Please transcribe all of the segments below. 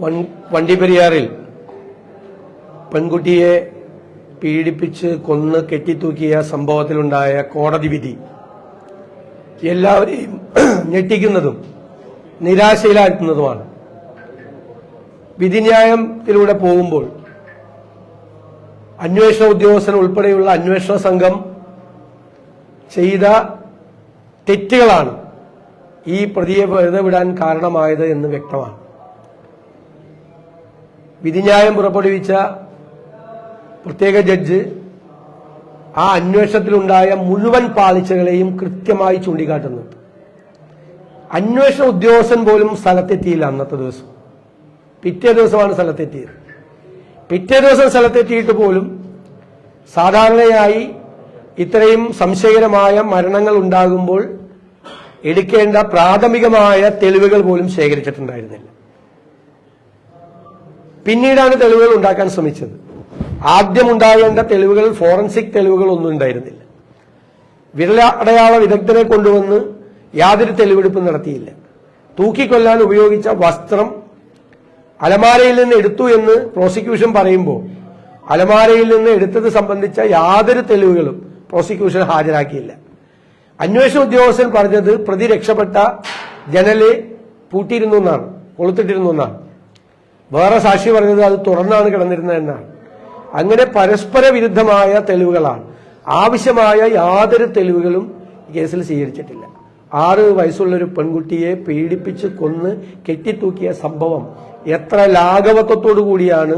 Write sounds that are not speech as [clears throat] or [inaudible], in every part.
One- വണ്ടിപ്പെരിയാറിൽ പെൺകുട്ടിയെ പീഡിപ്പിച്ച് കൊന്ന് കെട്ടിത്തൂക്കിയ സംഭവത്തിലുണ്ടായ കോടതി വിധി. എല്ലാവരെയും [clears throat] ഞെട്ടിക്കുന്നതും നിരാശയിലാക്കുന്നതുമാണ് വിധിന്യായത്തിലൂടെ പോകുമ്പോൾ അന്വേഷണ ഉദ്യോഗസ്ഥൻ ഉൾപ്പെടെയുള്ള അന്വേഷണ സംഘം ചെയ്ത തെറ്റുകളാണ് ഈ പ്രതിയെ വെറുതെ വിടാൻ കാരണമായത് എന്ന് വ്യക്തമാണ്. വിധിന്യായം പുറപ്പെടുവിച്ച പ്രത്യേക ജഡ്ജ് ആ അന്വേഷണത്തിലുണ്ടായ മുഴുവൻ പാളിച്ചകളെയും കൃത്യമായി ചൂണ്ടിക്കാട്ടുന്നുണ്ട് അന്വേഷണ ഉദ്യോഗസ്ഥൻ പോലും സ്ഥലത്തെത്തിയില്ല അന്നത്തെ ദിവസം. പിറ്റേ ദിവസമാണ് സ്ഥലത്തെത്തിയത്. പിറ്റേ ദിവസം സ്ഥലത്തെത്തിയിട്ട് പോലും സാധാരണയായി ഇത്രയും സംശയകരമായ മരണങ്ങൾ ഉണ്ടാകുമ്പോൾ എടുക്കേണ്ട പ്രാഥമികമായ തെളിവുകൾ പോലും ശേഖരിച്ചിട്ടുണ്ടായിരുന്നില്ല. പിന്നീടാണ് തെളിവുകൾ ഉണ്ടാക്കാൻ ശ്രമിച്ചത്. ആദ്യം ഉണ്ടാകേണ്ട തെളിവുകൾ ഫോറൻസിക് തെളിവുകൾ ഒന്നും ഉണ്ടായിരുന്നില്ല. വിരല അടയാള വിദഗ്ധരെ കൊണ്ടുവന്ന് യാതൊരു തെളിവെടുപ്പും നടത്തിയില്ല. തൂക്കിക്കൊല്ലാൻ ഉപയോഗിച്ച വസ്ത്രം അലമാരയിൽ നിന്ന് എടുത്തു എന്ന് പ്രോസിക്യൂഷൻ പറയുമ്പോൾ അലമാരയിൽ നിന്ന് എടുത്തത് സംബന്ധിച്ച യാതൊരു തെളിവുകളും പ്രോസിക്യൂഷൻ ഹാജരാക്കിയില്ല. അന്വേഷണ ഉദ്യോഗസ്ഥൻ പറഞ്ഞത് പ്രതി രക്ഷപ്പെട്ട ജനൽ പൂട്ടിയിരുന്നു എന്നാണ് കൊളുത്തിട്ടിരുന്നു എന്നാണ്. വേറെ സാക്ഷി പറഞ്ഞത് അത് തുറന്നാണ് കിടന്നിരുന്നത് എന്നാണ്. അങ്ങനെ പരസ്പര വിരുദ്ധമായ തെളിവുകളാണ്. ആവശ്യമായ യാതൊരു തെളിവുകളും കേസിൽ സ്വീകരിച്ചിട്ടില്ല. ആറ് വയസ്സുള്ള ഒരു പെൺകുട്ടിയെ പീഡിപ്പിച്ച് കൊന്ന് കെട്ടിത്തൂക്കിയ സംഭവം എത്ര ലാഘവത്വത്തോടു കൂടിയാണ്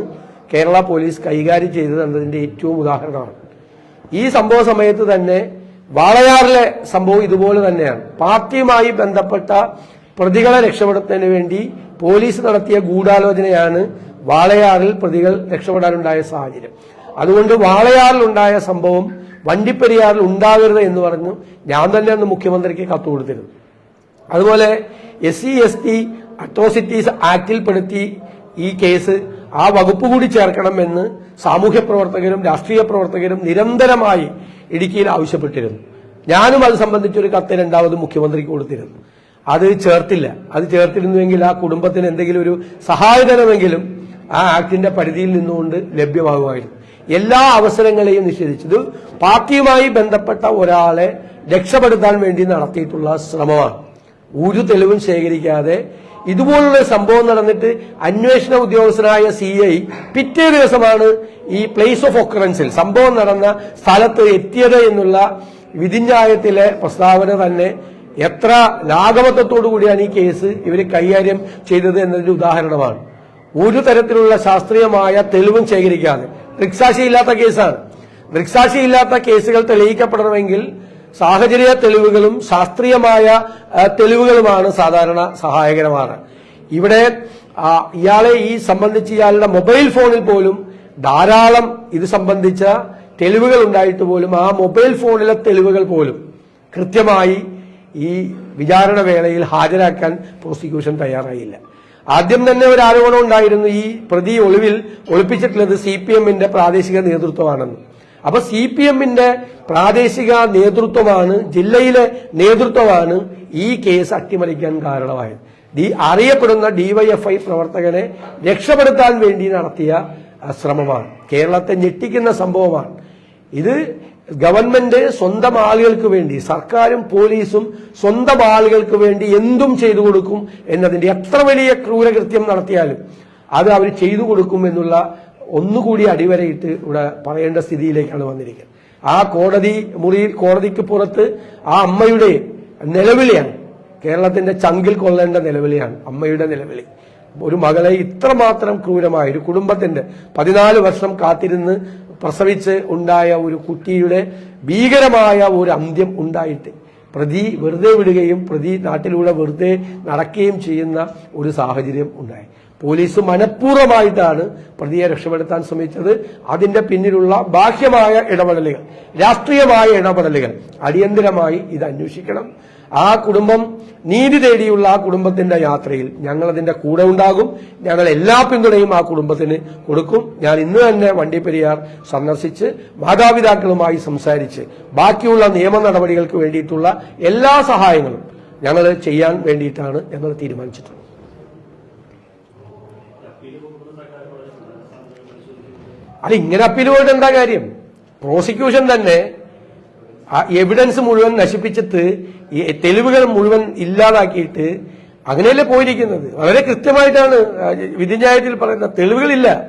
കേരള പോലീസ് കൈകാര്യം ചെയ്തത് എന്നതിന്റെ ഏറ്റവും ഉദാഹരണമാണ്. ഈ സംഭവ സമയത്ത് തന്നെ വാളയാറിലെ സംഭവം ഇതുപോലെ തന്നെയാണ്. പാർട്ടിയുമായി ബന്ധപ്പെട്ട പ്രതികളെ രക്ഷപ്പെടുത്തുന്നതിന് വേണ്ടി പോലീസ് നടത്തിയ ഗൂഢാലോചനയാണ് വാളയാറിൽ പ്രതികൾ രക്ഷപ്പെടാനുണ്ടായ സാഹചര്യം. അതുകൊണ്ട് വാളയാറിലുണ്ടായ സംഭവം വണ്ടിപ്പെരിയാറിൽ ഉണ്ടാകരുത് എന്ന് പറഞ്ഞു ഞാൻ തന്നെ അന്ന് മുഖ്യമന്ത്രിക്ക് കത്ത് കൊടുത്തിരുന്നു. അതുപോലെ S C S T atrocities ആക്ടിൽപ്പെടുത്തി ഈ കേസ് ആ വകുപ്പ് കൂടി ചേർക്കണമെന്ന് സാമൂഹ്യ പ്രവർത്തകരും രാഷ്ട്രീയ പ്രവർത്തകരും നിരന്തരമായി ഇടുക്കിയിൽ ആവശ്യപ്പെട്ടിരുന്നു. ഞാനും അത് സംബന്ധിച്ചൊരു കത്ത് രണ്ടാമത് മുഖ്യമന്ത്രിക്ക് കൊടുത്തിരുന്നു. അത് ചേർത്തില്ല. അത് ചേർത്തിരുന്നുവെങ്കിൽ ആ കുടുംബത്തിന് എന്തെങ്കിലും ഒരു സഹായധനമെങ്കിലും ആ ആക്ടിന്റെ പരിധിയിൽ നിന്നുകൊണ്ട് ലഭ്യമാകുമായിരുന്നു. എല്ലാ അവസരങ്ങളെയും നിഷേധിച്ചത് പാർട്ടിയുമായി ബന്ധപ്പെട്ട ഒരാളെ രക്ഷപ്പെടുത്താൻ വേണ്ടി നടത്തിയിട്ടുള്ള ശ്രമമാണ്. ഒരു തെളിവും ശേഖരിക്കാതെ ഇതുപോലുള്ള സംഭവം നടന്നിട്ട് അന്വേഷണ ഉദ്യോഗസ്ഥനായ സി ഐ പിറ്റേ ദിവസമാണ് ഈ പ്ലേസ് ഓഫ് ഒക്കറൻസിൽ സംഭവം നടന്ന സ്ഥലത്ത് എത്തിയത് എന്നുള്ള വിധിന്യായത്തിലെ പ്രസ്താവന തന്നെ എത്ര ലാഘവത്വത്തോടു കൂടിയാണ് ഈ കേസ് ഇവർ കൈകാര്യം ചെയ്തത് എന്നതിന്റെ ഉദാഹരണമാണ്. ഒരു തരത്തിലുള്ള ശാസ്ത്രീയമായ തെളിവും ശേഖരിക്കാതെ ദൃക്സാക്ഷിയില്ലാത്ത കേസാണ്. ദൃക്സാക്ഷിയില്ലാത്ത കേസുകൾ തെളിയിക്കപ്പെടണമെങ്കിൽ സാഹചര്യ തെളിവുകളും ശാസ്ത്രീയമായ തെളിവുകളുമാണ് സാധാരണ സഹായകരമാണ്. ഇവിടെ ഇയാളെ ഈ സംബന്ധിച്ച് ഇയാളുടെ മൊബൈൽ ഫോണിൽ പോലും ധാരാളം ഇത് സംബന്ധിച്ച തെളിവുകൾ ഉണ്ടായിട്ട് പോലും ആ മൊബൈൽ ഫോണിലെ തെളിവുകൾ പോലും കൃത്യമായി ഈ വിചാരണ വേളയിൽ ഹാജരാക്കാൻ പ്രോസിക്യൂഷൻ തയ്യാറായില്ല. ആദ്യം തന്നെ ഒരു ആരോപണം ഉണ്ടായിരുന്നു ഈ പ്രതി ഒളിവിൽ ഒളിപ്പിച്ചിട്ടുള്ളത് സി പി എമ്മിന്റെ പ്രാദേശിക നേതൃത്വമാണെന്ന്. അപ്പൊ സി പി എമ്മിന്റെ പ്രാദേശിക നേതൃത്വമാണ് ജില്ലയിലെ നേതൃത്വമാണ് ഈ കേസ് അട്ടിമറിക്കാൻ കാരണമായത്. ഡി അറിയപ്പെടുന്ന ഡിവൈഎഫ്ഐ പ്രവർത്തകനെ രക്ഷപ്പെടുത്താൻ വേണ്ടി നടത്തിയ ശ്രമമാണ്. കേരളത്തെ ഞെട്ടിക്കുന്ന സംഭവമാണ്. ഇത് ഗവൺമെന്റ് സ്വന്തം ആളുകൾക്ക് വേണ്ടി സർക്കാരും പോലീസും സ്വന്തം ആളുകൾക്ക് വേണ്ടി എന്തും ചെയ്തു കൊടുക്കും എന്നതിന്റെ എത്ര വലിയ ക്രൂരകൃത്യം നടത്തിയാലും അത് അവർ ചെയ്തു കൊടുക്കും എന്നുള്ള ഒന്നുകൂടി അടിവരയിട്ട് ഇവിടെ പറയേണ്ട സ്ഥിതിയിലേക്കാണ് വന്നിരിക്കുന്നത്. ആ കോടതി മുറിയിൽ കോടതിക്ക് പുറത്ത് ആ അമ്മയുടെ നിലവിളിയാണ്. കേരളത്തിന്റെ ചങ്കിൽ കൊള്ളേണ്ട നിലവിളിയാണ് അമ്മയുടെ നിലവിളി. ഒരു മകളെ ഇത്രമാത്രം ക്രൂരമായ ഒരു കുടുംബത്തിന്റെ പതിനാല് വർഷം കാത്തിരുന്ന് പ്രസവിച്ച് ഉണ്ടായ ഒരു കുട്ടിയുടെ ഭീകരമായ ഒരു അന്ത്യം ഉണ്ടായിട്ട് പ്രതി വെറുതെ വിടുകയും പ്രതി നാട്ടിലൂടെ വെറുതെ നടക്കുകയും ചെയ്യുന്ന ഒരു സാഹചര്യം ഉണ്ടായി. പോലീസ് മനഃപൂർവമായിട്ടാണ് പ്രതിയെ രക്ഷപ്പെടുത്താൻ ശ്രമിച്ചത്. അതിന്റെ പിന്നിലുള്ള ബാഹ്യമായ ഇടപെടലുകൾ രാഷ്ട്രീയമായ ഇടപെടലുകൾ അടിയന്തരമായി ഇത് അന്വേഷിക്കണം. ആ കുടുംബം നീതി തേടിയുള്ള ആ കുടുംബത്തിന്റെ യാത്രയിൽ ഞങ്ങൾ അതിന്റെ കൂടെ ഉണ്ടാകും. ഞങ്ങൾ എല്ലാ പിന്തുണയും ആ കുടുംബത്തിന് കൊടുക്കും. ഞാൻ ഇന്ന് തന്നെ വണ്ടിപ്പെരിയാർ സന്ദർശിച്ച് മാതാപിതാക്കളുമായി സംസാരിച്ച് ബാക്കിയുള്ള നിയമ നടപടികൾക്ക് വേണ്ടിയിട്ടുള്ള എല്ലാ സഹായങ്ങളും ഞങ്ങൾ ചെയ്യാൻ വേണ്ടിയിട്ടാണ് ഞങ്ങൾ തീരുമാനിച്ചിട്ടുള്ളത്. അല്ല ഇങ്ങനെ അപ്പീൽ പോയിട്ട് എന്താ കാര്യം? പ്രോസിക്യൂഷൻ തന്നെ എവിഡൻസ് മുഴുവൻ നശിപ്പിച്ചിട്ട് തെളിവുകൾ മുഴുവൻ ഇല്ലാതാക്കിയിട്ട് അങ്ങനെയല്ലേ പോയിരിക്കുന്നത്? വളരെ കൃത്യമായിട്ടാണ് വിധിന്യായത്തിൽ പറയുന്ന തെളിവുകളില്ല.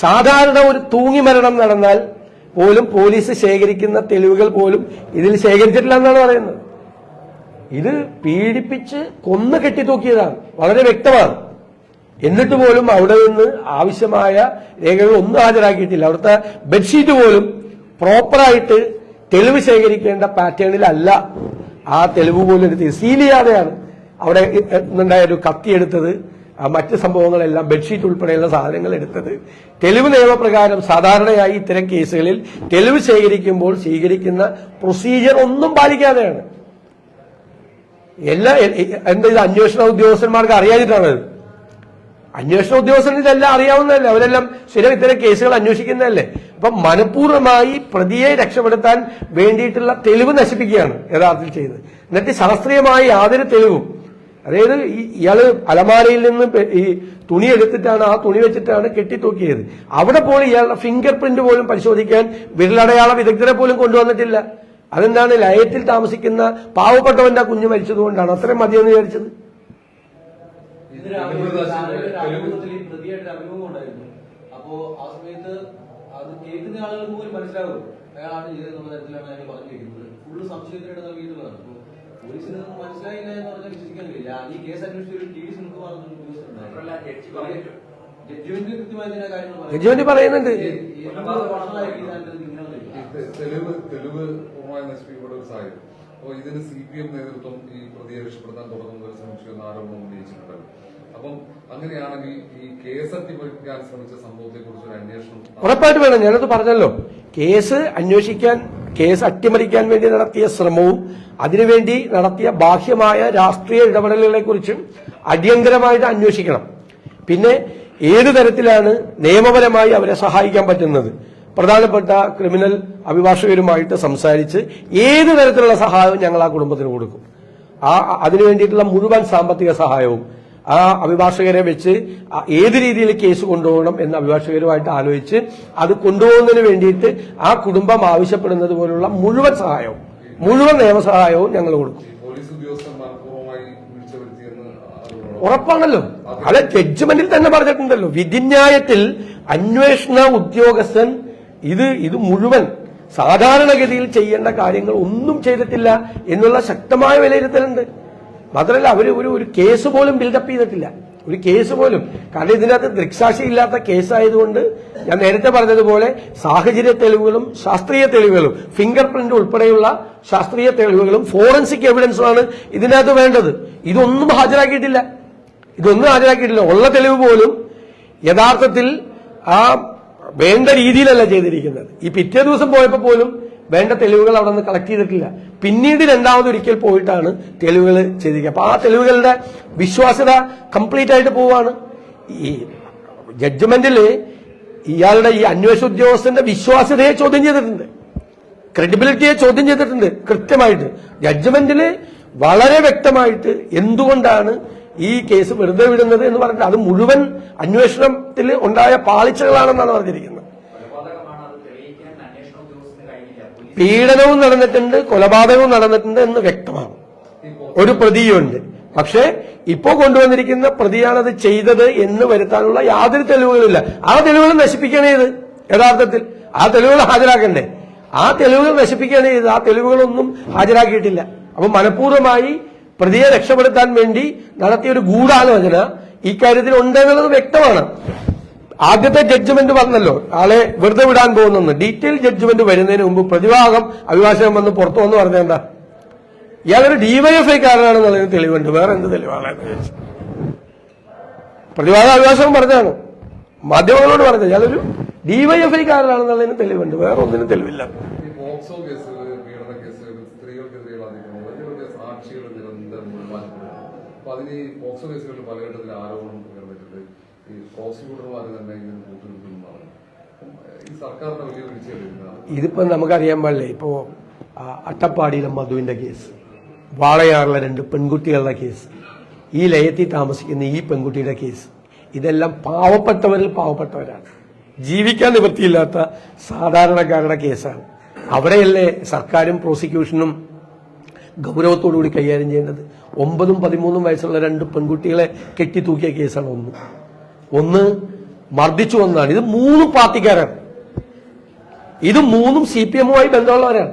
സാധാരണ ഒരു തൂങ്ങി മരണം നടന്നാൽ പോലും പോലീസ് ശേഖരിക്കുന്ന തെളിവുകൾ പോലും ഇതിൽ ശേഖരിച്ചിട്ടില്ല എന്നാണ് പറയുന്നത്. ഇത് പീഡിപ്പിച്ച് കൊന്നു കെട്ടിത്തൂക്കിയതാണ്. വളരെ വ്യക്തമാണ്. എന്നിട്ട് പോലും അവിടെ നിന്ന് ആവശ്യമായ രേഖകൾ ഒന്നും ഹാജരാക്കിയിട്ടില്ല. അവിടുത്തെ ബെഡ്ഷീറ്റ് പോലും പ്രോപ്പറായിട്ട് തെളിവ് ശേഖരിക്കേണ്ട പാറ്റേണിലല്ല. ആ തെളിവ് പോലും എടുത്ത് സീൽ ചെയ്യാതെയാണ്. അവിടെ ഉണ്ടായ ഒരു കത്തി എടുത്തത് ആ മറ്റ് സംഭവങ്ങളെല്ലാം ബെഡ്ഷീറ്റ് ഉൾപ്പെടെയുള്ള സാധനങ്ങൾ എടുത്തത്. തെളിവ് നിയമപ്രകാരം സാധാരണയായി ഇത്തരം കേസുകളിൽ തെളിവ് ശേഖരിക്കുമ്പോൾ സ്വീകരിക്കുന്ന പ്രൊസീജിയർ ഒന്നും പാലിക്കാതെയാണ്. എല്ലാ എന്താ ഇത് അന്വേഷണ ഉദ്യോഗസ്ഥന്മാർക്ക് അറിയാഞ്ഞിട്ടാണ് അന്വേഷണ ഉദ്യോഗസ്ഥന് ഇതെല്ലാം അറിയാവുന്നതല്ലേ? അവരെല്ലാം സ്ഥിരം ഇത്തരം കേസുകൾ അന്വേഷിക്കുന്നതല്ലേ? അപ്പൊ മനഃപൂർവമായി പ്രതിയെ രക്ഷപ്പെടുത്താൻ വേണ്ടിയിട്ടുള്ള തെളിവ് നശിപ്പിക്കുകയാണ് യഥാർത്ഥത്തിൽ ചെയ്തത്. എന്നിട്ട് ശാസ്ത്രീയമായ യാതൊരു തെളിവും. അതായത് ഇയാൾ അലമാരയിൽ നിന്ന് ഈ തുണി എടുത്തിട്ടാണ് ആ തുണി വെച്ചിട്ടാണ് കെട്ടിത്തൂക്കിയത്. അവിടെ പോലും ഇയാളുടെ ഫിംഗർ പ്രിന്റ് പോലും പരിശോധിക്കാൻ വിരലടയാള വിദഗ്ധരെ പോലും കൊണ്ടുവന്നിട്ടില്ല. അതെന്താണ് ലയത്തിൽ താമസിക്കുന്ന പാവപ്പെട്ടവന്റെ കുഞ്ഞ് മരിച്ചതുകൊണ്ടാണ്. അത്രയും മതിയെന്ന് വിചാരിച്ചത്. ഇതിന് അഭിമുഖത്തിൽ അഭിമുഖത്തിൽ ഈ പ്രതിയായിട്ട് അഭിമുഖം ഉണ്ടായിരുന്നു. അപ്പോ ആ സമയത്ത് അത് കേൾക്കുന്ന ആളുകൾക്ക് പോലും മനസ്സിലാകും അയാളാണ് ചെയ്തെന്നുള്ള തരത്തിലാണ് അയാൾ പറഞ്ഞിരിക്കുന്നത്. ഫുള്ള് സംശയത്തിനായിട്ട് നൽകിയിട്ടുള്ളതാണ് അപ്പോ പോലീസിന് മനസ്സിലായില്ല എന്ന് പറഞ്ഞാൽ വിശ്വസിക്കാൻ കഴിയില്ല. ഈ കേസ് അന്വേഷിച്ച ഒരു ടി വി ജഡ്ജിമെന്റ് കൃത്യമായി കാര്യങ്ങൾ. ജഡ്ജിമെന്റ് പറയുന്നുണ്ട്. തെളിവ് തെളിവ് പൂർണമായി നശിപ്പിക്കപ്പെട്ട ഒരു സാഹചര്യം. അപ്പോൾ ഇതിന് സി പി എം നേതൃത്വം ഈ പ്രതിയെ രക്ഷപ്പെടുത്താൻ തുടങ്ങുന്ന ഒരു ഉന്നയിച്ചിട്ടുണ്ടല്ലോ അപ്പം അങ്ങനെയാണെങ്കിൽ ഈ കേസ് അട്ടിമറിക്കാൻ ശ്രമിച്ച സംഭവത്തെ കുറിച്ച് ഒരു അന്വേഷണം ഉറപ്പായിട്ട് വേണം. ഞാനത് പറഞ്ഞല്ലോ. കേസ് അന്വേഷിക്കാൻ കേസ് അട്ടിമറിക്കാൻ വേണ്ടി നടത്തിയ ശ്രമവും അതിനുവേണ്ടി നടത്തിയ ബാഹ്യമായ രാഷ്ട്രീയ ഇടപെടലുകളെ കുറിച്ചും അടിയന്തരമായിട്ട് അന്വേഷിക്കണം. പിന്നെ ഏത് തരത്തിലാണ് നിയമപരമായി അവരെ സഹായിക്കാൻ പറ്റുന്നത്? പ്രധാനപ്പെട്ട ക്രിമിനൽ അഭിഭാഷകരുമായിട്ട് സംസാരിച്ച് ഏത് തരത്തിലുള്ള സഹായവും ഞങ്ങൾ ആ കുടുംബത്തിന് കൊടുക്കും. ആ അതിനു വേണ്ടിയിട്ടുള്ള മുഴുവൻ സാമ്പത്തിക സഹായവും ആ അഭിഭാഷകരെ വെച്ച് ഏത് രീതിയിൽ കേസ് കൊണ്ടുപോകണം എന്ന് അഭിഭാഷകരുമായിട്ട് ആലോചിച്ച് അത് കൊണ്ടുപോകുന്നതിന് വേണ്ടിയിട്ട് ആ കുടുംബം ആവശ്യപ്പെടുന്നത് പോലുള്ള മുഴുവൻ സഹായവും മുഴുവൻ നിയമസഹായവും ഞങ്ങൾ കൊടുക്കും. ഉറപ്പാണല്ലോ. അത് ജഡ്ജ്മെന്റിൽ തന്നെ പറഞ്ഞിട്ടുണ്ടല്ലോ. വിധിന്യായത്തിൽ അന്വേഷണ ഉദ്യോഗസ്ഥൻ ഇത് ഇത് മുഴുവൻ സാധാരണഗതിയിൽ ചെയ്യേണ്ട കാര്യങ്ങൾ ഒന്നും ചെയ്തിട്ടില്ല എന്നുള്ള ശക്തമായ വിലയിരുത്തലുണ്ട്. മാത്രമല്ല അവർ ഒരു ഒരു കേസ് പോലും ബിൽഡപ്പ് ചെയ്തിട്ടില്ല. ഒരു കേസ് പോലും. കാരണം ഇതിനകത്ത് ദൃക്സാക്ഷി ഇല്ലാത്ത കേസായതുകൊണ്ട് ഞാൻ നേരത്തെ പറഞ്ഞതുപോലെ സാഹചര്യ തെളിവുകളും ശാസ്ത്രീയ തെളിവുകളും ഫിംഗർ പ്രിന്റ് ഉൾപ്പെടെയുള്ള ശാസ്ത്രീയ തെളിവുകളും ഫോറൻസിക് എവിഡൻസുമാണ് ഇതിനകത്ത് വേണ്ടത്. ഇതൊന്നും ഹാജരാക്കിയിട്ടില്ല. ഇതൊന്നും ഹാജരാക്കിയിട്ടില്ല. ഉള്ള തെളിവ് പോലും യഥാർത്ഥത്തിൽ ആ വേണ്ട രീതിയിലല്ല ചെയ്തിരിക്കുന്നത്. ഈ പിറ്റേ ദിവസം പോയപ്പോൾ പോലും വേണ്ട തെളിവുകൾ അവിടെ നിന്ന് കളക്ട് ചെയ്തിട്ടില്ല. പിന്നീട് രണ്ടാമത് ഒരിക്കൽ പോയിട്ടാണ് തെളിവുകൾ ചെയ്തിരിക്കുക. അപ്പൊ ആ തെളിവുകളുടെ വിശ്വാസ്യത കംപ്ലീറ്റ് ആയിട്ട് പോവാണ്. ഈ ജഡ്ജ്മെന്റിൽ ഇയാളുടെ ഈ അന്വേഷണ ഉദ്യോഗസ്ഥന്റെ വിശ്വാസ്യതയെ ചോദ്യം ചെയ്തിട്ടുണ്ട്. ക്രെഡിബിലിറ്റിയെ ചോദ്യം ചെയ്തിട്ടുണ്ട് കൃത്യമായിട്ട്. ജഡ്ജ്മെന്റിൽ വളരെ വ്യക്തമായിട്ട് എന്തുകൊണ്ടാണ് ഈ കേസ് വെറുതെ വിടുന്നത് എന്ന് പറഞ്ഞിട്ട് അത് മുഴുവൻ അന്വേഷണത്തിൽ ഉണ്ടായ പാളിച്ചകളാണെന്നാണ് പറഞ്ഞിരിക്കുന്നത് കൊലപാതകമാണ് അത് തെളിയിക്കാൻ അന്വേഷണ ഉദ്യോഗസ്ഥന് കഴിഞ്ഞില്ല പോലീസ് പീഡനവും നടന്നിട്ടുണ്ട് കൊലപാതകവും നടന്നിട്ടുണ്ട് എന്ന് വ്യക്തമാണ്. ഒരു പ്രതിയുണ്ട്. പക്ഷേ ഇപ്പോ കൊണ്ടുവന്നിരിക്കുന്ന പ്രതിയാണത് ചെയ്തത് എന്ന് വരുത്താനുള്ള യാതൊരു തെളിവുകളില്ല ആ തെളിവുകൾ നശിപ്പിക്കണേ ഇത് യഥാർത്ഥത്തിൽ. ആ തെളിവുകൾ ഹാജരാക്കണ്ടേ? ആ തെളിവുകൾ നശിപ്പിക്കണേ ഇത് ആ തെളിവുകളൊന്നും ഹാജരാക്കിയിട്ടില്ല. അപ്പൊ മനഃപൂർവമായി പ്രതിയെ രക്ഷപ്പെടുത്താൻ വേണ്ടി നടത്തിയ ഒരു ഗൂഢാലോചന ഈ കാര്യത്തിൽ ഉണ്ടെന്നുള്ളത് വ്യക്തമാണ്. ആദ്യത്തെ ജഡ്ജ്മെന്റ് വന്നല്ലോ. ആളെ വെറുതെ വിടാൻ പോകുന്നു ഡീറ്റെയിൽ ജഡ്ജ്മെന്റ് വരുന്നതിന് മുമ്പ് പ്രതിഭാഗം അഭിഭാഷകൻ വന്ന് പുറത്തു വന്ന് പറഞ്ഞ എന്താ? ഇയാളൊരു ഡിവൈഎഫ്ഐക്കാരനാണെന്നുള്ളതിന് തെളിവുണ്ട്. വേറെ എന്ത് തെളിവാണെന്ന് ചോദിച്ചു. പ്രതിഭാഗ അഭിഭാഷകൻ പറഞ്ഞാണ് മാധ്യമങ്ങളോട് പറഞ്ഞത്. ഇയാളൊരു ഡിവൈഎഫ്ഐക്കാരനാണെന്നുള്ളതിന് തെളിവുണ്ട്. വേറെ ഒന്നിനും തെളിവില്ല. അതിന് ഈ പോക്സോ കേസുകളിൽ പലയിടത്തിൽ ആരോപണം കൂട്ടുനിൽക്കുന്നതാണ് ഈ വലിയ ഇതിപ്പോ നമുക്കറിയാൻ പാടില്ലേ? ഇപ്പോ അട്ടപ്പാടിയിലെ മധുവിന്റെ കേസ് വാളയാറിലെ രണ്ട് പെൺകുട്ടികളുടെ കേസ് ഈ ലയത്തിൽ താമസിക്കുന്ന ഈ പെൺകുട്ടിയുടെ കേസ് ഇതെല്ലാം പാവപ്പെട്ടവരിൽ പാവപ്പെട്ടവരാണ്. ജീവിക്കാൻ നിവൃത്തിയില്ലാത്ത സാധാരണക്കാരുടെ കേസാണ്. അവിടെയല്ലേ സർക്കാരും പ്രോസിക്യൂഷനും ഗൗരവത്തോടുകൂടി കൈകാര്യം ചെയ്യേണ്ടത്? ഒമ്പതും പതിമൂന്നും വയസ്സുള്ള രണ്ട് പെൺകുട്ടികളെ കെട്ടിത്തൂക്കിയ കേസാണ് ഒന്ന്. ഒന്ന് മർദ്ദിച്ചു വന്നതാണ്. ഇത് മൂന്ന് പാർട്ടിക്കാരാണ്. ഇത് മൂന്നും സി പി എമ്മുമായി ബന്ധമുള്ളവരാണ്.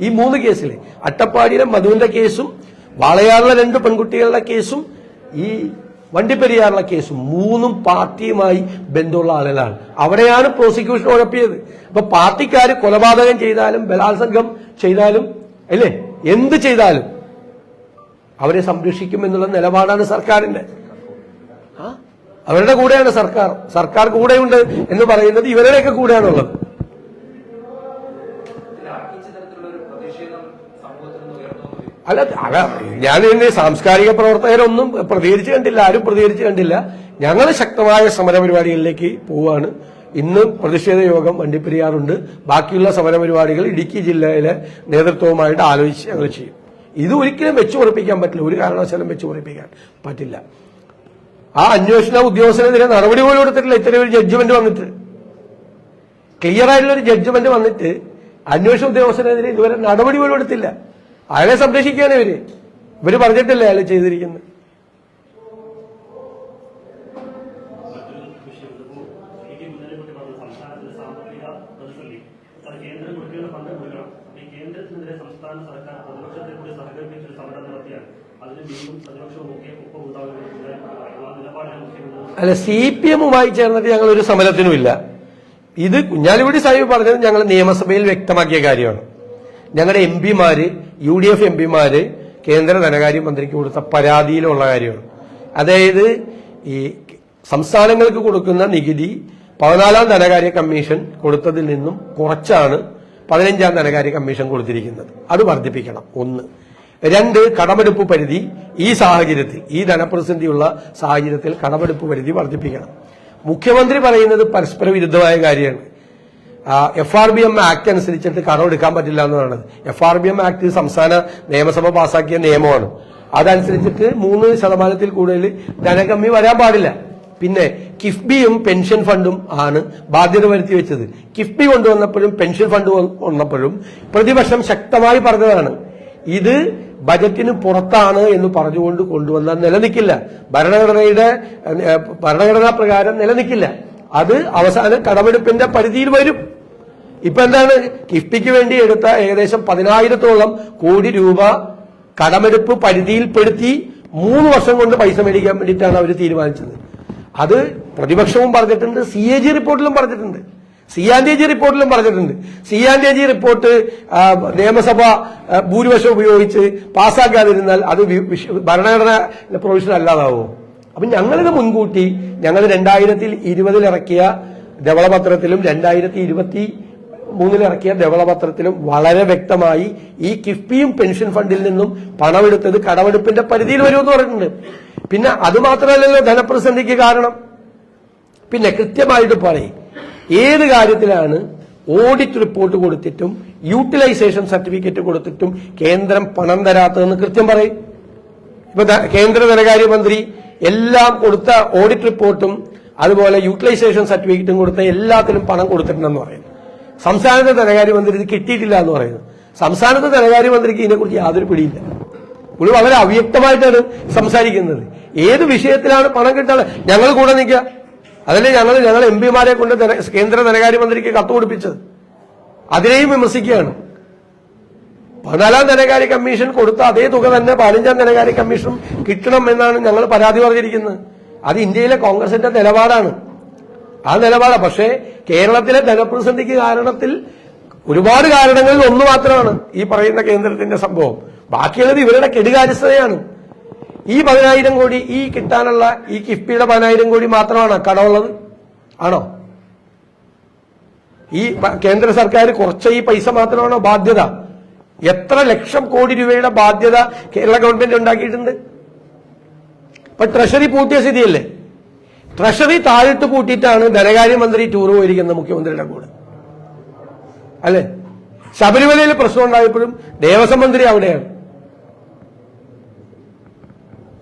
ഈ മൂന്ന് കേസിൽ അട്ടപ്പാടിയിലെ മധുവിന്റെ കേസും വാളയാറിലെ രണ്ട് പെൺകുട്ടികളുടെ കേസും ഈ വണ്ടിപ്പെരിയാറിലെ കേസും മൂന്നും പാർട്ടിയുമായി ബന്ധമുള്ള ആളുകളാണ്. അവിടെയാണ് പ്രോസിക്യൂഷൻ ഉഴപ്പിയത്. അപ്പൊ പാർട്ടിക്കാർ കൊലപാതകം ചെയ്താലും ബലാത്സംഗം ചെയ്താലും അല്ലേ? എന്ത് ചെയ്താലും അവരെ സംരക്ഷിക്കും എന്നുള്ള നിലപാടാണ് സർക്കാരിന്റെ? അവരുടെ കൂടെയാണ് സർക്കാർ. സർക്കാർ കൂടെയുണ്ട് എന്ന് പറയുന്നത് ഇവരുടെയൊക്കെ കൂടെയാണുള്ളത്. അല്ല അല്ല ഞാൻ ഇതിന്റെ സാംസ്കാരിക പ്രവർത്തകരൊന്നും പ്രതികരിച്ചു കണ്ടില്ല ആരും പ്രതികരിച്ചു കണ്ടില്ല. ഞങ്ങൾ ശക്തമായ സമരപരിപാടികളിലേക്ക് പോവാണ്. ഇന്ന് പ്രതിഷേധ യോഗം വണ്ടിപ്പെരിയാറുണ്ട്. ബാക്കിയുള്ള സമരപരിപാടികൾ ഇടുക്കി ജില്ലയിലെ നേതൃത്വവുമായിട്ട് ആലോചിച്ച് ഞങ്ങൾ ചെയ്യും. ഇത് ഒരിക്കലും വെച്ചുപുറപ്പിക്കാൻ പറ്റില്ല. ഒരു കാരണവശാലും വെച്ചുപുറപ്പിക്കാൻ പറ്റില്ല. ആ അന്വേഷണ ഉദ്യോഗസ്ഥനെതിരെ നടപടി പോലും എടുത്തിട്ടില്ല. ഇത്തരം ഒരു ജഡ്ജ്മെന്റ് വന്നിട്ട്. ക്ലിയർ ആയിട്ടുള്ള ഒരു ജഡ്ജ്മെന്റ് വന്നിട്ട് അന്വേഷണ ഉദ്യോഗസ്ഥനെതിരെ ഇതുവരെ നടപടി പോലും എടുത്തില്ല. അയാളെ സംരക്ഷിക്കുകയാണ് ഇവർ. ഇവർ പറഞ്ഞിട്ടില്ല അയാൾ ചെയ്തിരിക്കുന്നത് കേന്ദ്രത്തിനെതിരെ സംസ്ഥാന സർക്കാർ പ്രതിപക്ഷത്തെ കൂടി സഹകരിപ്പിച്ച് ഒരു സമരം നടത്തിയാൽ അല്ല സി പി എമ്മുമായി ചേർന്നിട്ട് ഞങ്ങൾ ഒരു സമരത്തിനുമില്ല. ഇത് കുഞ്ഞാലിക്കുടി സാഹിബ് പറഞ്ഞത് ഞങ്ങൾ നിയമസഭയിൽ വ്യക്തമാക്കിയ കാര്യമാണ്. ഞങ്ങളുടെ എം പിമാര് യു ഡി എഫ് എം പിമാര് കേന്ദ്ര ധനകാര്യ മന്ത്രിക്ക് കൊടുത്ത പരാതിയിലുള്ള കാര്യമാണ്. അതായത് ഈ സംസ്ഥാനങ്ങൾക്ക് കൊടുക്കുന്ന നികുതി പതിനാലാം ധനകാര്യ കമ്മീഷൻ കൊടുത്തതിൽ നിന്നും കുറച്ചാണ് പതിനഞ്ചാം ധനകാര്യ കമ്മീഷൻ കൊടുത്തിരിക്കുന്നത്. അത് വർദ്ധിപ്പിക്കണം. ഒന്ന്. രണ്ട് കടമെടുപ്പ് പരിധി ഈ സാഹചര്യത്തിൽ ഈ ധനപ്രതിസന്ധിയുള്ള സാഹചര്യത്തിൽ കടമെടുപ്പ് പരിധി വർദ്ധിപ്പിക്കണം. മുഖ്യമന്ത്രി പറയുന്നത് പരസ്പര വിരുദ്ധമായ കാര്യമാണ്. F R B M act അനുസരിച്ചിട്ട് കടം എടുക്കാൻ പറ്റില്ല എന്നാണ് F R B M act സംസ്ഥാന നിയമസഭ പാസാക്കിയ നിയമമാണ്. അതനുസരിച്ചിട്ട് മൂന്ന് ശതമാനത്തിൽ കൂടുതൽ ധനകമ്മി വരാൻ പാടില്ല. പിന്നെ കിഫ്ബിയും പെൻഷൻ ഫണ്ടും ആണ് ബാധ്യത വരുത്തി വെച്ചത്. കിഫ്ബി കൊണ്ടുവന്നപ്പോഴും പെൻഷൻ ഫണ്ട് വന്നപ്പോഴും പ്രതിപക്ഷം ശക്തമായി പറഞ്ഞതാണ്. ഇത് ബജറ്റിന് പുറത്താണ് എന്ന് പറഞ്ഞുകൊണ്ട് കൊണ്ടുവന്നാൽ നിലനിൽക്കില്ല. ഭരണഘടനയുടെ ഭരണഘടനാ പ്രകാരം നിലനിൽക്കില്ല. അത് അവസാനം കടമെടുപ്പിന്റെ പരിധിയിൽ വരും. ഇപ്പൊ എന്താണ്? കിഫ്ബിക്ക് വേണ്ടി എടുത്ത ഏകദേശം പതിനായിരത്തോളം കോടി രൂപ കടമെടുപ്പ് പരിധിയിൽപ്പെടുത്തി മൂന്ന് വർഷം കൊണ്ട് പൈസ മേടിക്കാൻ വേണ്ടിയിട്ടാണ് അവർ തീരുമാനിച്ചത്. അത് പ്രതിപക്ഷവും പറഞ്ഞിട്ടുണ്ട് സി എ ജി റിപ്പോർട്ടിലും പറഞ്ഞിട്ടുണ്ട്. സി ആൻഡ് എ ജി റിപ്പോർട്ടിലും പറഞ്ഞിട്ടുണ്ട്. C and A G report നിയമസഭ ഭൂരിപക്ഷം ഉപയോഗിച്ച് പാസ്സാക്കാതിരുന്നാൽ അത് ഭരണഘടന പ്രൊവിഷൻ അല്ലാതാവോ? അപ്പൊ ഞങ്ങളിത് മുൻകൂട്ടി ഞങ്ങൾ രണ്ടായിരത്തി ഇരുപതിൽ ഇറക്കിയ ധവളപത്രത്തിലും രണ്ടായിരത്തി ഇരുപത്തി മൂന്നിലിറക്കിയ ധവളപത്രത്തിലും വളരെ വ്യക്തമായി ഈ കിഫ്ബിയും പെൻഷൻ ഫണ്ടിൽ നിന്നും പണമെടുത്തത് കടമെടുപ്പിന്റെ പരിധിയിൽ വരുമെന്ന് പറഞ്ഞിട്ടുണ്ട്. പിന്നെ അത് മാത്രമല്ലല്ലോ ധനപ്രതിസന്ധിക്ക് കാരണം. പിന്നെ കൃത്യമായിട്ട് പറയും. ഏത് കാര്യത്തിലാണ് ഓഡിറ്റ് റിപ്പോർട്ട് കൊടുത്തിട്ടും യൂട്ടിലൈസേഷൻ സർട്ടിഫിക്കറ്റ് കൊടുത്തിട്ടും കേന്ദ്രം പണം തരാത്തതെന്ന് കൃത്യം പറയും. ഇപ്പൊ കേന്ദ്ര ധനകാര്യമന്ത്രി എല്ലാം കൊടുത്ത ഓഡിറ്റ് റിപ്പോർട്ടും അതുപോലെ യൂട്ടിലൈസേഷൻ സർട്ടിഫിക്കറ്റും കൊടുത്ത എല്ലാത്തിനും പണം കൊടുത്തിട്ടുണ്ടെന്ന് പറയുന്നു. സംസ്ഥാനത്തെ ധനകാര്യമന്ത്രി ഇത് കിട്ടിയിട്ടില്ല എന്ന് പറയുന്നു. സംസ്ഥാനത്തെ ധനകാര്യമന്ത്രിക്ക് ഇതിനെക്കുറിച്ച് യാതൊരു പിടിയില്ല. പുള്ളി വളരെ അവ്യക്തമായിട്ടാണ് സംസാരിക്കുന്നത്. ഏത് വിഷയത്തിലാണ് പണം കിട്ടാതെ ഞങ്ങൾ കൂടെ നിൽക്കുക? അതല്ലേ ഞങ്ങൾ ഞങ്ങൾ എം പിമാരെ കൊണ്ട് കേന്ദ്ര ധനകാര്യമന്ത്രിക്ക് കത്ത് കൊടുപ്പിച്ചത്. അതിനെയും വിമർശിക്കുകയാണ്. പതിനാലാം ധനകാര്യ കമ്മീഷൻ കൊടുത്ത അതേ തുക തന്നെ പതിനഞ്ചാം ധനകാര്യ കമ്മീഷനും കിട്ടണം എന്നാണ് ഞങ്ങൾ പരാതി പറഞ്ഞിരിക്കുന്നത്. അത് ഇന്ത്യയിലെ കോൺഗ്രസിന്റെ നിലപാടാണ്. ആ നിലപാടാണ് പക്ഷേ കേരളത്തിലെ ധനപ്രതിസന്ധിക്ക് കാരണത്തിൽ ഒരുപാട് കാരണങ്ങളിൽ ഒന്ന് മാത്രമാണ് ഈ പറയുന്ന കേന്ദ്രത്തിന്റെ സംഭവം. ബാക്കിയുള്ളത് ഇവരുടെ കെടുകാര്യസ്ഥതയാണ്. ഈ പതിനായിരം കോടി ഈ കിട്ടാനുള്ള ഈ കിഫ്ബിയുടെ പതിനായിരം കോടി മാത്രമാണ് കടമുള്ളത്? ആണോ? ഈ കേന്ദ്ര സർക്കാർ കുറച്ച ഈ പൈസ മാത്രമാണോ ബാധ്യത? എത്ര ലക്ഷം കോടി രൂപയുടെ ബാധ്യത കേരള ഗവൺമെന്റ് ഉണ്ടാക്കിയിട്ടുണ്ട്? ഇപ്പൊ ട്രഷറി പൂട്ടിയ സ്ഥിതിയല്ലേ? ട്രഷറി താഴിട്ട് പൂട്ടിയിട്ടാണ് ധനകാര്യമന്ത്രി ടൂർ പോയിരിക്കുന്നത് മുഖ്യമന്ത്രിയുടെ കൂടെ. അല്ലെ? ശബരിമലയിൽ പ്രശ്നം ഉണ്ടായപ്പോഴും ദേവസ്വം മന്ത്രി അവിടെയാണ്.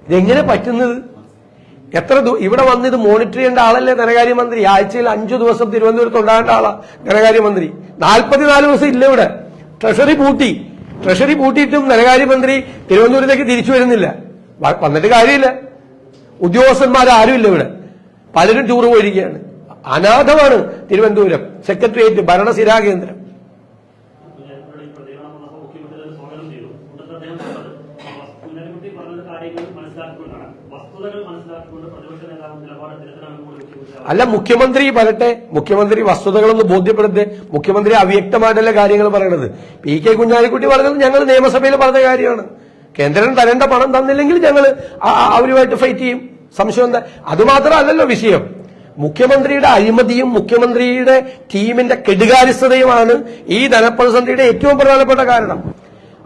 ഇതെങ്ങനെ പറ്റുന്നത്? എത്ര ഇവിടെ വന്ന് ഇത് മോണിറ്റർ ചെയ്യേണ്ട ആളല്ലേ ധനകാര്യമന്ത്രി? ആഴ്ചയിൽ അഞ്ചു ദിവസം തിരുവനന്തപുരത്ത് ഉണ്ടാകേണ്ട ആളാ ധനകാര്യമന്ത്രി. നാൽപ്പത്തിനാല് ദിവസം ഇല്ല ഇവിടെ. ട്രഷറി പൂട്ടി. ട്രഷറി പൂട്ടിയിട്ടും ധനകാര്യമന്ത്രി തിരുവനന്തപുരത്തേക്ക് തിരിച്ചു വരുന്നില്ല. വന്നിട്ട് കാര്യമില്ല. ഉദ്യോഗസ്ഥന്മാർ ഇല്ല ഇവിടെ. പലരും ടൂർ പോയിരിക്കുകയാണ്. അനാഥമാണ് തിരുവനന്തപുരം. സെക്രട്ടേറിയറ്റ് ഭരണസിരാ കേന്ദ്രം ഇവരുടെ ഈ പ്രതികരണം വന്നപ്പോൾ മുഖ്യമന്ത്രി തന്നെ സ്വാഗതം ചെയ്തു കൂട്ടത്തിൽ അദ്ദേഹം പറഞ്ഞത് കുഞ്ഞാലിക്കുട്ടി പറഞ്ഞ കാര്യങ്ങൾ മനസ്സിലാക്കിക്കൊണ്ടാണ് വസ്തുതകൾ മനസ്സിലാക്കിക്കൊണ്ട് പ്രതിപക്ഷ നേതാവ് നിലപാട് തിരുത്തണമെന്ന് കൂടി മുഖ്യമന്ത്രി അല്ല മുഖ്യമന്ത്രി വരട്ടെ മുഖ്യമന്ത്രി വസ്തുതകളൊന്ന് ബോധ്യപ്പെടുത്തേ. മുഖ്യമന്ത്രി അവ്യക്തമായിട്ടല്ല കാര്യങ്ങൾ പറയണത്. പി കെ കുഞ്ഞാലിക്കുട്ടി പറഞ്ഞത് ഞങ്ങൾ നിയമസഭയിൽ പറഞ്ഞ കാര്യമാണ്. കേന്ദ്രം തരേണ്ട പണം തന്നില്ലെങ്കിൽ ഞങ്ങൾ അവരുമായിട്ട് ഫൈറ്റ് ചെയ്യും. സംശയം എന്താ? അതുമാത്രമല്ലല്ലോ വിഷയം. മുഖ്യമന്ത്രിയുടെ അഴിമതിയും മുഖ്യമന്ത്രിയുടെ ടീമിന്റെ കെടുകാര്യസ്ഥതയുമാണ് ഈ ധനപ്രതിസന്ധിയുടെ ഏറ്റവും പ്രധാനപ്പെട്ട കാരണം.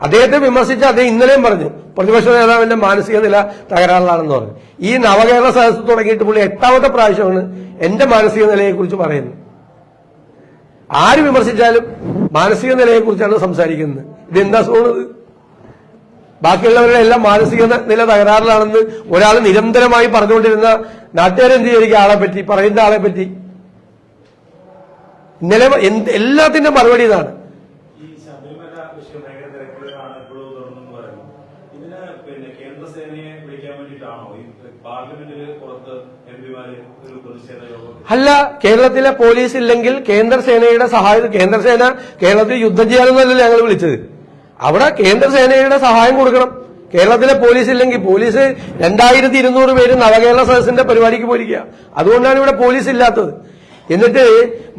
അദ്ദേഹത്തെ വിമർശിച്ച അദ്ദേഹം ഇന്നലെയും പറഞ്ഞു പ്രതിപക്ഷ നേതാവിന്റെ മാനസിക നില തകരാറിലാണെന്ന് പറഞ്ഞു. ഈ നവകേരള സദസ് തുടങ്ങിയിട്ട് പുള്ളി എട്ടാമത്തെ പ്രാവശ്യമാണ് എന്റെ മാനസിക നിലയെക്കുറിച്ച് പറയുന്നത്. ആര് വിമർശിച്ചാലും മാനസിക നിലയെക്കുറിച്ചാണ് സംസാരിക്കുന്നത്. ഇതെന്താ സോണത് ബാക്കിയുള്ളവരുടെ എല്ലാം മാനസിക നില തകരാറിലാണെന്ന് ഒരാൾ നിരന്തരമായി പറഞ്ഞുകൊണ്ടിരുന്ന നാട്ടുകാരെന്ത് ചെയ്തിരിക്കും ആളെ പറ്റി പറയുന്ന ആളെ പറ്റി. ഇന്നലെ എല്ലാത്തിന്റെ മറുപടി ഇതാണ് ഈ ശബരിമല വിഷയം ഭയങ്കര തിരക്കുകളാണ് എപ്പോഴും തുടർന്നു പറയുന്നു ഇതിന് പിന്നെ കേന്ദ്രസേനയെ വിളിക്കാൻ വേണ്ടിയിട്ടാണോ ഈ പാർലമെന്റിൽ പുറത്ത് എം പിമാര് ഒരു പ്രതിഷേധ യോഗം അല്ല കേരളത്തിലെ പോലീസ് ഇല്ലെങ്കിൽ കേന്ദ്രസേനയുടെ സഹായം കേന്ദ്രസേന കേരളത്തിൽ യുദ്ധം ചെയ്യാനൊന്നല്ല ഞങ്ങൾ വിളിച്ചത്. അവിടെ കേന്ദ്രസേനയുടെ സഹായം കൊടുക്കണം. കേരളത്തിലെ പോലീസ് ഇല്ലെങ്കിൽ പോലീസ് രണ്ടായിരത്തി ഇരുന്നൂറ് പേര് നവകേരള സദസ്സിന്റെ പരിപാടിക്ക് പോയിരിക്കുക. അതുകൊണ്ടാണ് ഇവിടെ പോലീസ് ഇല്ലാത്തത്. എന്നിട്ട്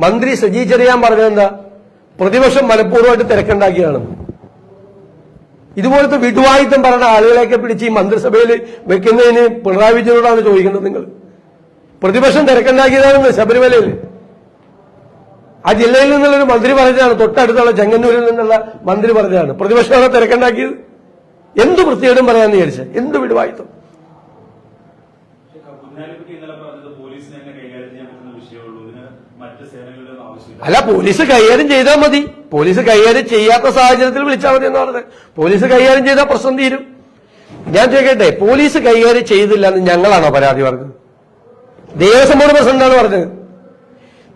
മന്ത്രി സജി ചെറിയാൻ പറഞ്ഞതെന്താ പ്രതിപക്ഷം മനഃപൂർവമായിട്ട് തിരക്കുണ്ടാക്കിയാണ് ഇതുപോലത്തെ വിടുവായുധം പറഞ്ഞ ആളുകളെയൊക്കെ പിടിച്ച് ഈ മന്ത്രിസഭയിൽ വെക്കുന്നതിന് പിണറായി വിജയനോടാണ് ചോദിക്കേണ്ടത് നിങ്ങൾ. പ്രതിപക്ഷം തിരക്കുണ്ടാക്കിയതാണ് ശബരിമലയിൽ. ആ ജില്ലയിൽ നിന്നുള്ളൊരു മന്ത്രി പറഞ്ഞതാണ് തൊട്ടടുത്തുള്ള ചെങ്ങന്നൂരിൽ നിന്നുള്ള മന്ത്രി പറഞ്ഞതാണ്. പ്രതിപക്ഷം അവിടെ തിരക്കുണ്ടാക്കിയത്? എന്ത് വൃത്തികേടും പറയാന്ന് വിചാരിച്ച. എന്ത് വിടുവായിത്തം അല്ല പോലീസ് കൈകാര്യം ചെയ്താൽ മതി. പോലീസ് കൈകാര്യം ചെയ്യാത്ത സാഹചര്യത്തിൽ വിളിച്ചാൽ മതി എന്ന് പറഞ്ഞത്. പോലീസ് കൈകാര്യം ചെയ്താൽ പ്രശ്നം തീരും. ഞാൻ ചോദിക്കട്ടെ പോലീസ് കൈകാര്യം ചെയ്തില്ല എന്ന് ഞങ്ങളാണോ പരാതി പറഞ്ഞത്? ദേവസ്വം ബോർഡ് പ്രസിഡന്റാണ് പറഞ്ഞത്.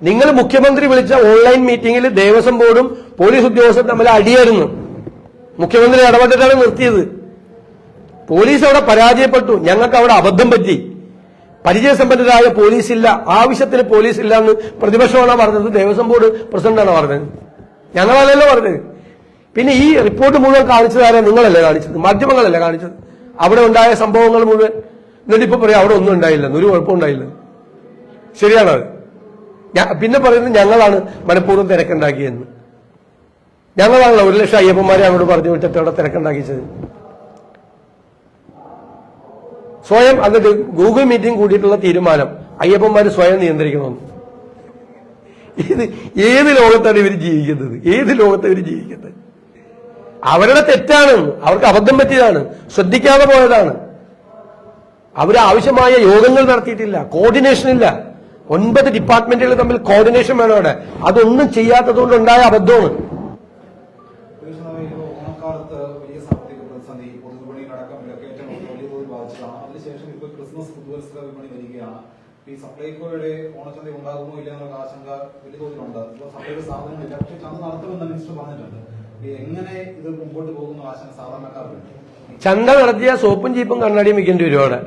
നിങ്ങൾ മുഖ്യമന്ത്രി വിളിച്ച ഓൺലൈൻ മീറ്റിംഗിൽ ദേവസ്വം ബോർഡും പോലീസ് ഉദ്യോഗസ്ഥരും തമ്മിൽ അടിയായിരുന്നു. മുഖ്യമന്ത്രി ഇടപെട്ടിട്ടാണ് നിർത്തിയത്. പോലീസ് അവിടെ പരാജയപ്പെട്ടു. ഞങ്ങൾക്ക് അവിടെ അബദ്ധം പറ്റി. പരിചയസമ്പന്നരായ പോലീസ് ഇല്ല ആവശ്യത്തിന് പോലീസ് ഇല്ല എന്ന് പ്രതിപക്ഷമാണ് പറഞ്ഞത്. ദേവസ്വം ബോർഡ് പ്രസിഡന്റാണ് പറഞ്ഞത്. ഞങ്ങളല്ലല്ലോ പറഞ്ഞത്. പിന്നെ ഈ റിപ്പോർട്ട് മുഴുവൻ കാണിച്ചതാരാ നിങ്ങളല്ലേ കാണിച്ചത്. മാധ്യമങ്ങളല്ലേ കാണിച്ചത്. അവിടെ ഉണ്ടായ സംഭവങ്ങൾ മുഴുവൻ. എന്നിട്ട് ഇപ്പൊ പറയാം അവിടെ ഒന്നും ഉണ്ടായില്ല. ഒരു കുഴപ്പം ഉണ്ടായില്ലെന്ന് ശരിയാണോ? പിന്നെ പറയുന്നത് ഞങ്ങളാണ് മനഃപൂർവം തിരക്കുണ്ടാക്കിയെന്ന് ഞങ്ങളാണല്ലോ ഒരു ലക്ഷം അയ്യപ്പന്മാരെ അങ്ങോട്ട് പറഞ്ഞു വിട്ടിട്ട് അവിടെ തിരക്കുണ്ടാക്കിച്ചത്. സ്വയം എന്നിട്ട് ഗൂഗിൾ മീറ്റിംഗ് കൂടിയിട്ടുള്ള തീരുമാനം അയ്യപ്പന്മാർ സ്വയം നിയന്ത്രിക്കണമെന്ന് ഇത് ഏത് ലോകത്താണ് ഇവർ ജീവിക്കുന്നത്? ഏത് ലോകത്താണ് ഇവർ ജീവിക്കുന്നത്? അവരുടെ തെറ്റാണ്. അവർക്ക് അബദ്ധം പറ്റിയതാണ്. ശ്രദ്ധിക്കാതെ പോയതാണ്. അവരാവശ്യമായ യോഗങ്ങൾ നടത്തിയിട്ടില്ല. കോർഡിനേഷൻ ഇല്ല ഒൻപത് ഡിപ്പാർട്ട്മെന്റുകൾ തമ്മിൽ കോർഡിനേഷൻ വേണം അവിടെ. അതൊന്നും ചെയ്യാത്തതുകൊണ്ട് ഉണ്ടായ അബദ്ധമാണ്. ഈ സപ്ലൈകോയുടെ ഓണച്ചന്ത ഉണ്ടാകുമോ ഇല്ല എന്നുള്ള ആശങ്ക വലിയ തോതിലുണ്ട്. ഇപ്പോൾ സപ്ലൈകോ സാധനങ്ങളില്ല പക്ഷേ ചന്ത നടത്തുമെന്ന് മിനിസ്റ്റർ പറഞ്ഞിട്ടുണ്ട്. എങ്ങനെ ഇത് മുമ്പോട്ട് പോകുന്ന ആശങ്ക സാധാരണക്കാരുണ്ട്. ചന്ത നടത്തിയ സോപ്പും ചീപ്പും കണ്ണാടിയും വിൽക്കേണ്ടി വരും അവിടെ.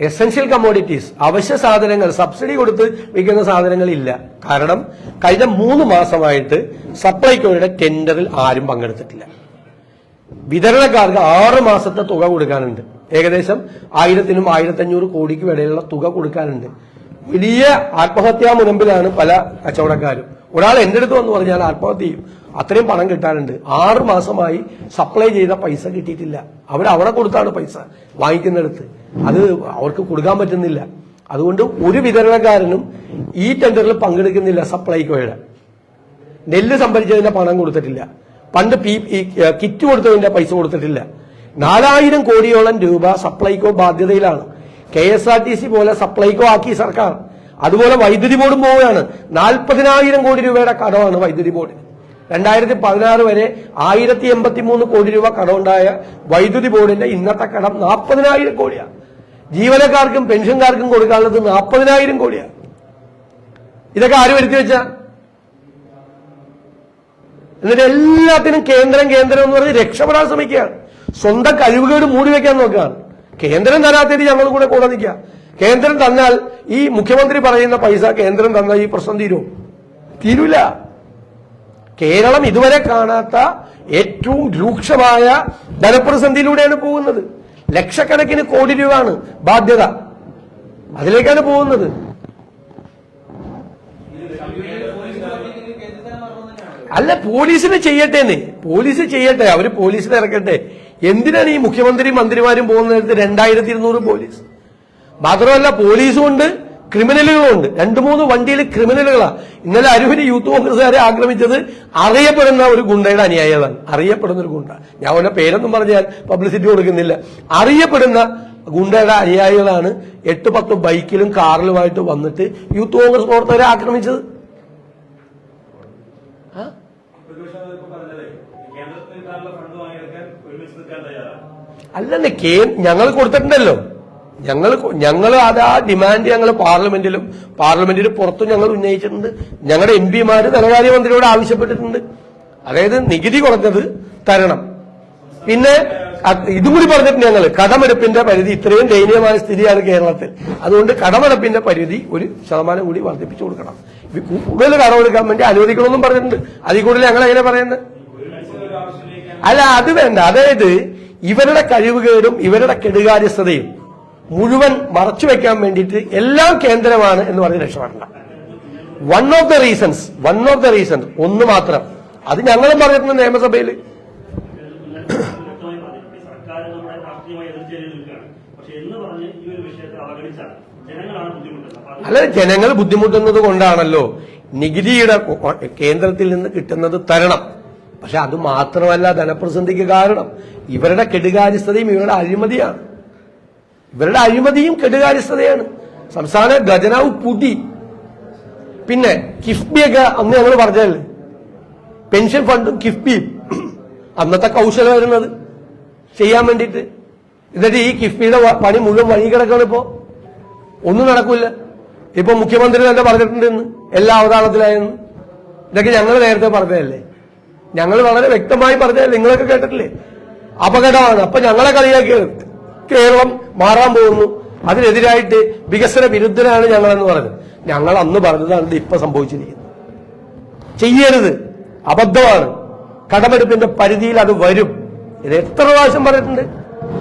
എസെൻഷ്യൽ കമ്മോഡിറ്റീസ് അവശ്യ സാധനങ്ങൾ സബ്സിഡി കൊടുത്ത് വിൽക്കുന്ന സാധനങ്ങൾ ഇല്ല കാരണം കഴിഞ്ഞ മൂന്ന് മാസമായിട്ട് സപ്ലൈകോയുടെ ടെൻഡറിൽ ആരും പങ്കെടുത്തിട്ടില്ല. വിതരണക്കാർക്ക് ആറ് മാസത്തെ തുക കൊടുക്കാനുണ്ട്. ഏകദേശം ആയിരത്തിനും ആയിരത്തഞ്ഞൂറ് കോടിക്കും ഇടയിലുള്ള തുക കൊടുക്കാനുണ്ട്. വലിയ ആത്മഹത്യാ മുനമ്പിലാണ് പല കച്ചവടക്കാരും. ഒരാൾ എന്റെ അടുത്ത് വന്ന് പറഞ്ഞാൽ ആത്മഹത്യ ചെയ്യും. അത്രയും പണം കിട്ടാനുണ്ട്. ആറ് മാസമായി സപ്ലൈ ചെയ്ത പൈസ കിട്ടിയിട്ടില്ല. അവർ അവിടെ കൊടുത്താണ് പൈസ വാങ്ങിക്കുന്നിടത്ത്. അത് അവർക്ക് കൊടുക്കാൻ പറ്റുന്നില്ല. അതുകൊണ്ട് ഒരു വിതരണക്കാരനും ഈ ടെൻഡറിൽ പങ്കെടുക്കുന്നില്ല സപ്ലൈകോയുടെ നെല്ല് സംഭരിച്ചതിന്റെ പണം കൊടുത്തിട്ടില്ല. പണ്ട് പി കിറ്റ് കൊടുത്തതിന്റെ പൈസ കൊടുത്തിട്ടില്ല. നാലായിരം കോടിയോളം രൂപ Supplyco ബാധ്യതയിലാണ്. K S R T C പോലെ സപ്ലൈകോ ആക്കി സർക്കാർ. അതുപോലെ വൈദ്യുതി ബോർഡും പോവുകയാണ്. നാൽപ്പതിനായിരം കോടി രൂപയുടെ കടമാണ് വൈദ്യുതി ബോർഡിന് രണ്ടായിരത്തി പതിനാറ് വരെ ആയിരത്തി എൺപത്തി മൂന്ന് കോടി രൂപ കടമുണ്ടായ വൈദ്യുതി ബോർഡിന്റെ ഇന്നത്തെ കടം നാൽപ്പതിനായിരം കോടിയാണ് ജീവനക്കാർക്കും പെൻഷൻകാർക്കും കൊടുക്കാനുള്ളത് നാൽപ്പതിനായിരം കോടിയാണ് ഇതൊക്കെ ആര് വരുത്തി വെച്ച? എന്നിട്ട് എല്ലാത്തിനും കേന്ദ്രം കേന്ദ്രം എന്ന് പറഞ്ഞ് രക്ഷപ്പെടാൻ ശ്രമിക്കുകയാണ്. സ്വന്തം കഴിവുകേട് മൂടി വെക്കാൻ നോക്കുകയാണ്. കേന്ദ്രം തരാത്തത് ഞങ്ങൾ കൂടെ കൂടെ നിൽക്കുക. കേന്ദ്രം തന്നാൽ ഈ മുഖ്യമന്ത്രി പറയുന്ന പൈസ കേന്ദ്രം തന്നാൽ ഈ പ്രശ്നം തീരും. തീരൂല. കേരളം ഇതുവരെ കാണാത്ത ഏറ്റവും രൂക്ഷമായ ധനപ്രതിസന്ധിയിലൂടെയാണ് പോകുന്നത്. ലക്ഷക്കണക്കിന് കോടി രൂപയാണ് ബാധ്യത. അതിലേക്കാണ് പോകുന്നത്. അല്ല പോലീസിന് ചെയ്യട്ടേന്ന്. പോലീസ് ചെയ്യട്ടെ. അവർ പോലീസിനെ ഇറക്കട്ടെ. എന്തിനാണ് ഈ മുഖ്യമന്ത്രിയും മന്ത്രിമാരും പോകുന്നിടത്ത് രണ്ടായിരത്തി ഇരുന്നൂറ് പോലീസ്. മാത്രമല്ല പോലീസും ഉണ്ട് ക്രിമിനലുകളും ഉണ്ട്. രണ്ടു മൂന്ന് വണ്ടിയിൽ ക്രിമിനലുകളാണ് ഇന്നലെ അരുവിന് യൂത്ത് കോൺഗ്രസ്സുകാരെ ആക്രമിച്ചത് അറിയപ്പെടുന്ന ഒരു ഗുണ്ടയുടെ അനുയായികളാണ്. അറിയപ്പെടുന്ന ഒരു ഗുണ്ട. ഞാൻ അവന്റെ പേരൊന്നും പറഞ്ഞാൽ പബ്ലിസിറ്റി കൊടുക്കുന്നില്ല. അറിയപ്പെടുന്ന ഗുണ്ടയുടെ അനുയായികളാണ് എട്ട് പത്ത് ബൈക്കിലും കാറിലുമായിട്ട് വന്നിട്ട് യൂത്ത് കോൺഗ്രസ് പ്രവർത്തകരെ ആക്രമിച്ചത്. അല്ലെ കേ ഞങ്ങൾ കൊടുത്തിട്ടുണ്ടല്ലോ. ഞങ്ങൾ ഞങ്ങൾ അത് ആ ഡിമാൻഡ് ഞങ്ങൾ പാർലമെന്റിലും പാർലമെന്റിന് പുറത്തും ഞങ്ങൾ ഉന്നയിച്ചിട്ടുണ്ട്. ഞങ്ങളുടെ എം പിമാര് ധനകാര്യമന്ത്രിയോട് ആവശ്യപ്പെട്ടിട്ടുണ്ട്. അതായത് നികുതി കുറഞ്ഞത് തരണം. പിന്നെ ഇതും കൂടി പറഞ്ഞിട്ടുണ്ട് ഞങ്ങൾ കടമെടുപ്പിന്റെ പരിധി ഇത്രയും ദയനീയമായ സ്ഥിതിയാണ് കേരളത്തിൽ. അതുകൊണ്ട് കടമെടുപ്പിന്റെ പരിധി ഒരു ശതമാനം കൂടി വർദ്ധിപ്പിച്ചു കൊടുക്കണം. കൂടുതൽ കടമെടുക്കാൻ വേണ്ടി അനുവദിക്കണമെന്നും പറഞ്ഞിട്ടുണ്ട്. അതിൽ കൂടുതൽ ഞങ്ങൾ എങ്ങനെ പറയുന്നത്? അല്ല അത് വേണ്ട. അതായത് ഇവരുടെ കഴിവുകേടും ഇവരുടെ കെടുകാര്യസ്ഥതയും. മുഴുവൻ മറച്ചു വെക്കാൻ വേണ്ടിയിട്ട് എല്ലാം കേന്ദ്രമാണ് എന്ന് പറഞ്ഞ് രക്ഷപ്പെടണ്ട. One of the reasons one of the reasons ഒന്ന് മാത്രം. അത് ഞങ്ങളും പറഞ്ഞിട്ടുണ്ട് നിയമസഭയിൽ. അല്ല ജനങ്ങൾ ബുദ്ധിമുട്ടുന്നത് കൊണ്ടാണല്ലോ. നികുതിയുടെ കേന്ദ്രത്തിൽ നിന്ന് കിട്ടുന്നത് തരണം. പക്ഷെ അത് മാത്രമല്ല ധനപ്രസന്ധിക്ക് കാരണം. ഇവരുടെ കെടുകാര്യസ്ഥതയും ഇവരുടെ അഴിമതിയാണ്. ഇവരുടെ അഴിമതിയും കെടുകാര്യസ്ഥതയാണ്. സംസ്ഥാന ഖജനാവ് പൂട്ടി പിന്നെ കിഫ്ബിയൊക്കെ അന്ന് ഞങ്ങൾ പറഞ്ഞല്ലേ പെൻഷൻ ഫണ്ടും കിഫ്ബിയും. അന്നത്തെ കൗശല വരുന്നത് ചെയ്യാൻ വേണ്ടിയിട്ട്. എന്നിട്ട് ഈ കിഫ്ബിയുടെ പണി മുഴുവൻ വഴി കിടക്കാണ് ഇപ്പോ. ഒന്നും നടക്കൂല. ഇപ്പൊ മുഖ്യമന്ത്രി തന്നെ പറഞ്ഞിട്ടുണ്ട് എല്ലാ അവതാളത്തിലായെന്ന് ഇതൊക്കെ ഞങ്ങൾ നേരത്തെ പറഞ്ഞതല്ലേ? ഞങ്ങൾ വളരെ വ്യക്തമായി പറഞ്ഞതല്ലേ? നിങ്ങളൊക്കെ കേട്ടിട്ടില്ലേ? അപകടമാണ്. അപ്പൊ ഞങ്ങളെ കളിയാക്കിയത് കേരളം മാറാൻ പോകുന്നു. അതിനെതിരായിട്ട് വികസന വിരുദ്ധരാണ് ഞങ്ങളെന്ന് പറഞ്ഞത് ഞങ്ങൾ അന്ന് പറഞ്ഞതാണ് ഇപ്പൊ സംഭവിച്ചിരിക്കുന്നത്. ചെയ്യരുത്. അബദ്ധമാണ്. കടമെടുപ്പിന്റെ പരിധിയിൽ അത് വരും. ഇത് എത്ര പ്രാവശ്യം പറഞ്ഞിട്ടുണ്ട്?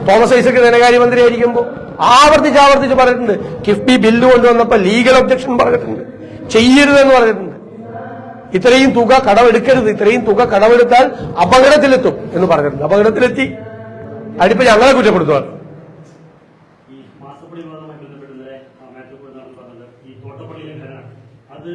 തോമസ് ഐസക് ധനകാര്യമന്ത്രി ആയിരിക്കുമ്പോൾ ആവർത്തിച്ച് ആവർത്തിച്ച് പറഞ്ഞിട്ടുണ്ട്. കിഫ്ബി ബില്ല് കൊണ്ടുവന്നപ്പോ ലീഗൽ ഒബ്ജക്ഷൻ പറഞ്ഞിട്ടുണ്ട്. ചെയ്യരുതെന്ന് പറഞ്ഞിട്ടുണ്ട്. ഇത്രയും തുക കടമെടുക്കരുത്. ഇത്രയും തുക കടമെടുത്താൽ അപകടത്തിലെത്തും എന്ന് പറഞ്ഞിട്ടുണ്ട്. അപകടത്തിലെത്തി. അതിപ്പോ ഞങ്ങളെ കുറ്റപ്പെടുത്തുവാണ് ഈ മാസപ്പടി വിവാദവുമായി ബന്ധപ്പെട്ട് ഇന്നലെ ആ, മാത്യു കുഴൽനാടൻ പറഞ്ഞത് ഈ തോട്ടപ്പള്ളിയിലെ ഖനന അത്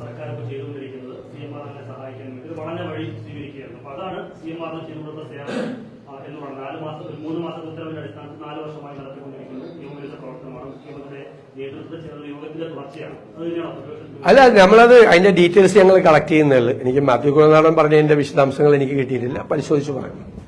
സർക്കാർ ഇപ്പോൾ ചെയ്തുകൊണ്ടിരിക്കുന്നത് സി എം ആറിനെ സഹായിക്കാൻ വേണ്ടി ഒരു വളഞ്ഞ വഴി സ്വീകരിക്കുകയാണ് അപ്പൊ അതാണ് സി എം ആറിന് ചെയ്തു കൊടുത്ത സേവനം ആ, എന്ന് പറഞ്ഞത് നാല് മാസം ഒരു മൂന്ന് മാസത്തെ ഉത്തരവിന്റെ അടിസ്ഥാനത്തിൽ നാല് വർഷമായി നടത്തിക്കൊണ്ടിരിക്കുന്നത് നിയമവിരുദ്ധ പ്രവർത്തനമാണ് മുഖ്യമന്ത്രിയുടെ നേതൃത്വത്തിൽ ചേർന്ന യോഗത്തിന്റെ തുടർച്ചയാണ് അത് തന്നെയാണ് പ്രതിപക്ഷം അല്ല നമ്മളത് അതിന്റെ ഡീറ്റെയിൽസ് ഞങ്ങൾ കളക്ട് ചെയ്യുന്നുള്ളൂ എനിക്ക് മാത്യു കുളനാടൻ പറഞ്ഞതിന്റെ വിശദാംശങ്ങൾ എനിക്ക് കിട്ടിയിട്ടില്ല. പരിശോധിച്ച് പറയാം.